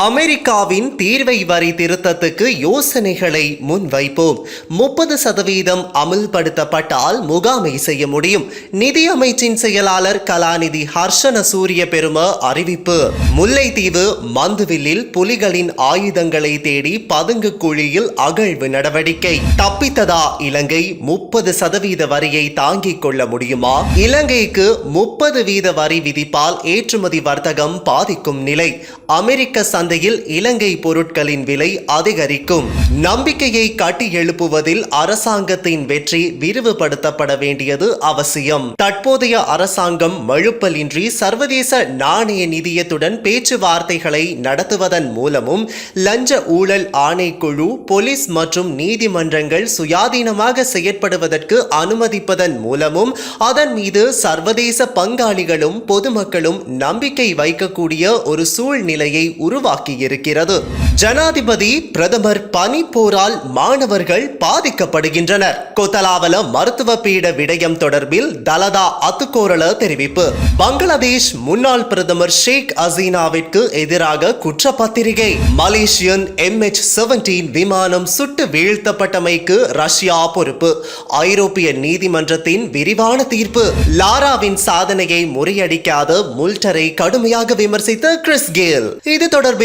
அமெரிக்காவின் தீர்வை வரி திருத்தத்துக்கு யோசனைகளை முன்வைப்போம். முப்பது சதவீதம் அமுல்படுத்தப்பட்டால் முகாமை செய்ய முடியும். நிதி அமைச்சின் செயலாளர் கலாநிதி ஹர்ஷன சூரிய பெரும அறிவிப்பு. முல்லைத்தீவு மந்துவில்லில் புலிகளின் ஆயுதங்களை தேடி பதுங்கு குழியில் அகழ்வு நடவடிக்கை. தப்பித்ததா இலங்கை முப்பது சதவீத வரியை தாங்கிக் கொள்ள முடியுமா? இலங்கைக்கு முப்பது வீத வரி விதிப்பால் ஏற்றுமதி வர்த்தகம் பாதிக்கும் நிலை. அமெரிக்க சந்தையில் இலங்கை பொருட்களின் விலை அதிகரிக்கும். நம்பிக்கையை கட்டி எழுப்புவதில் அரசாங்கத்தின் வெற்றி விரிவுபடுத்தப்பட வேண்டியது அவசியம். தற்போதைய அரசாங்கம் மழுப்பலின்றி சர்வதேச நாணய நிதியத்துடன் பேச்சுவார்த்தைகளை நடத்துவதன் மூலமும் லஞ்ச ஊழல் ஆணைக்குழு போலீஸ் மற்றும் நீதிமன்றங்கள் சுயாதீனமாக செயற்படுவதற்கு அனுமதிப்பதன் மூலமும் அதன் மீது சர்வதேச பங்காளிகளும் பொதுமக்களும் நம்பிக்கை வைக்கக்கூடிய ஒரு சூழ்நிலையை உருவாக்க உருவாக்கியிருக்கிறது. ஜனாதிபதி பிரதமர் பனி போரால் மாணவர்கள் பாதிக்கப்படுகின்றனர். கொத்தலாவல மருத்துவ பீட விடயம் தொடர்பில் தலதா அத்துக்கோரள தெரிவிப்பு. பங்களாதேஷ் முன்னாள் பிரதமர் ஷேக் ஹசீனாவிற்கு எதிராக குற்றப்பத்திரிகை. மலேசியன் எம்ஹெச் செவன்டீன் விமானம் சுட்டு வீழ்த்தப்பட்டமைக்கு ரஷ்யா பொறுப்பு. ஐரோப்பிய நீதிமன்றத்தின் விரிவான தீர்ப்பு. லாராவின் சாதனையை முறியடிக்காத முல்டரை கடுமையாக விமர்சித்த கிறிஸ் கேல். இது தொடர்பில்